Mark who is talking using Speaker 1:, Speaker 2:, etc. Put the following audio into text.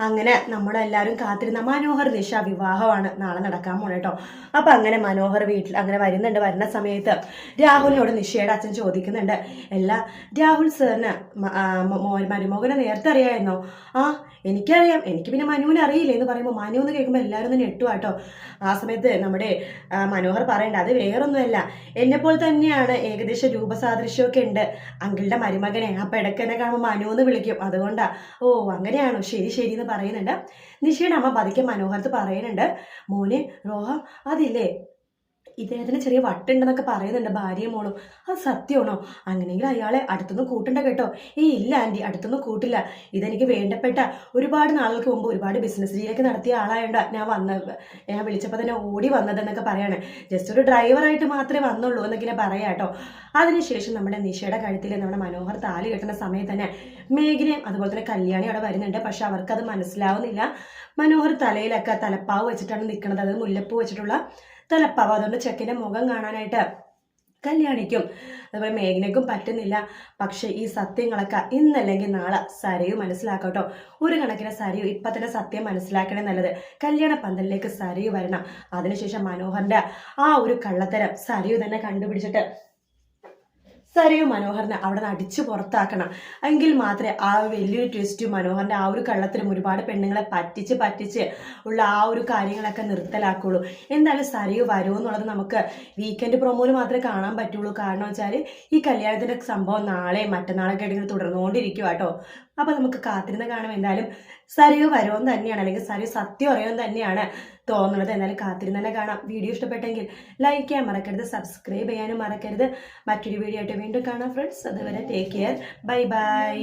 Speaker 1: അങ്ങനെ നമ്മളെല്ലാവരും കാത്തിരുന്ന മനോഹർ നിഷ വിവാഹമാണ് നാളെ നടക്കാൻ പോണേ കേട്ടോ അപ്പം അങ്ങനെ മനോഹർ വീട്ടിൽ അങ്ങനെ വരുന്നുണ്ട്. വരുന്ന സമയത്ത് രാഹുലിനോട് നിഷയുടെ അച്ഛൻ ചോദിക്കുന്നുണ്ട്. എല്ലാ രാഹുൽ സാറിന് മരുമോഹനെ നേരത്തെ അറിയാമായിരുന്നോ ആ എനിക്കറിയാം. എനിക്ക് പിന്നെ മനുവിനെ അറിയില്ല? എന്ന് പറയുമ്പോൾ മനു എന്ന് കേൾക്കുമ്പോൾ എല്ലാവരും തന്നെ എട്ടുവാ കേട്ടോ ആ സമയത്ത് നമ്മുടെ മനോഹർ പറയേണ്ട അത് വേറൊന്നുമല്ല. എന്നെപ്പോലെ തന്നെയാണ് ഏകദേശം രൂപസാദൃശ്യമൊക്കെ ഉണ്ട്. അങ്കിളുടെ മരുമകനെ ആ പെടക്കനെ കാണുമ്പോൾ മനു എന്ന് വിളിക്കും. അതുകൊണ്ടാ. ഓ അങ്ങനെയാണോ? ശരി ശരി എന്ന് പറയുന്നുണ്ട്. നിഷയുടെ അമ്മ പതുക്കെ മനോഹരത്ത് പറയുന്നുണ്ട് മോനെ റോഹ അതില്ലേ? ഇദ്ദേഹത്തിന് ചെറിയ വട്ടുണ്ടെന്നൊക്കെ പറയുന്നുണ്ട് ഭാര്യയും മോളും. അത് സത്യമാണോ? അങ്ങനെയെങ്കിൽ അയാളെ അടുത്തൊന്നും കൂട്ടണ്ട കേട്ടോ. ഏ ഇല്ല ആന്റി അടുത്തൊന്നും കൂട്ടില്ല. ഇതെനിക്ക് വേണ്ടപ്പെട്ട ഒരുപാട് നാളുകൾക്ക് മുമ്പ് ഒരുപാട് ബിസിനസ് ഡീലൊക്കെ നടത്തിയ ആളായോണ്ട ഞാൻ വന്ന ഞാൻ വിളിച്ചപ്പോൾ തന്നെ ഓടി വന്നതെന്നൊക്കെ പറയാണ്. ജസ്റ്റ് ഒരു ഡ്രൈവറായിട്ട് മാത്രമേ വന്നുള്ളൂ എന്നൊക്കെ ഇങ്ങനെ പറയാം കേട്ടോ. അതിനുശേഷം നമ്മുടെ നിഷയുടെ കഴുത്തിൽ നമ്മുടെ മനോഹർ താലി കെട്ടുന്ന സമയത്ത് തന്നെ മേഘനയും അതുപോലെ തന്നെ കല്യാണി അവിടെ വരുന്നുണ്ട്. പക്ഷെ അവർക്കത് മനസ്സിലാവുന്നില്ല. മനോഹർ തലയിലൊക്കെ തലപ്പാവ് വെച്ചിട്ടാണ് നിൽക്കുന്നത് അത് മുല്ലപ്പൂ വെച്ചിട്ടുള്ള തലപ്പാവ്. അതുകൊണ്ട് ചെക്കന്റെ മുഖം കാണാനായിട്ട് കല്യാണിക്കും. അതുപോലെ മേഘനയ്ക്കും പറ്റുന്നില്ല. പക്ഷേ ഈ സത്യങ്ങളൊക്കെ ഇന്നല്ലെങ്കിൽ നാളെ സരയു മനസ്സിലാക്കട്ടോ. ഒരു കണക്കിന് സരയു ഇപ്പം തന്നെ സത്യം മനസ്സിലാക്കണേ നല്ലത്. കല്യാണ പന്തലിലേക്ക് സരയു വരണം. അതിനുശേഷം മനോഹറിന്റെ ആ ഒരു കള്ളത്തരം സരയു തന്നെ കണ്ടുപിടിച്ചിട്ട് സരയു മനോഹറിനെ അവിടെ നിന്ന് അടിച്ചു പുറത്താക്കണം. എങ്കിൽ മാത്രമേ ആ വലിയൊരു ട്വിസ്റ്റും മനോഹറിന്റെ ആ ഒരു കള്ളത്തിലും ഒരുപാട് പെണ്ണുങ്ങളെ പറ്റിച്ച് പറ്റിച്ച് ഉള്ള ആ ഒരു കാര്യങ്ങളൊക്കെ നിർത്തലാക്കുള്ളൂ. എന്തായാലും സരയു വരൂ എന്നുള്ളത് നമുക്ക് വീക്കെൻഡ് പ്രൊമോയിൽ മാത്രമേ കാണാൻ പറ്റുള്ളൂ. കാരണം വെച്ചാൽ ഈ കല്യാണത്തിന്റെ സംഭവം നാളെ മറ്റന്നാളൊക്കെ ആയിട്ട് ഇങ്ങനെ തുടർന്നുകൊണ്ടിരിക്കുക കേട്ടോ അപ്പൊ നമുക്ക് കാത്തിരുന്ന് കാണാം. എന്തായാലും സരയു വരുമെന്ന് തന്നെയാണ് അല്ലെങ്കിൽ സരയു സത്യം അറിയുമെന്ന് തന്നെയാണ് തോന്നുന്നത്. എന്തായാലും കാത്തിരുന്ന് തന്നെ കാണാം. വീഡിയോ ഇഷ്ടപ്പെട്ടെങ്കിൽ ലൈക്ക് ചെയ്യാൻ മറക്കരുത് സബ്സ്ക്രൈബ് ചെയ്യാനും മറക്കരുത്. മറ്റൊരു വീഡിയോ ആയിട്ട് വീണ്ടും കാണാം ഫ്രണ്ട്സ് അതുവരെ ടേക്ക് കെയർ ബൈ ബൈ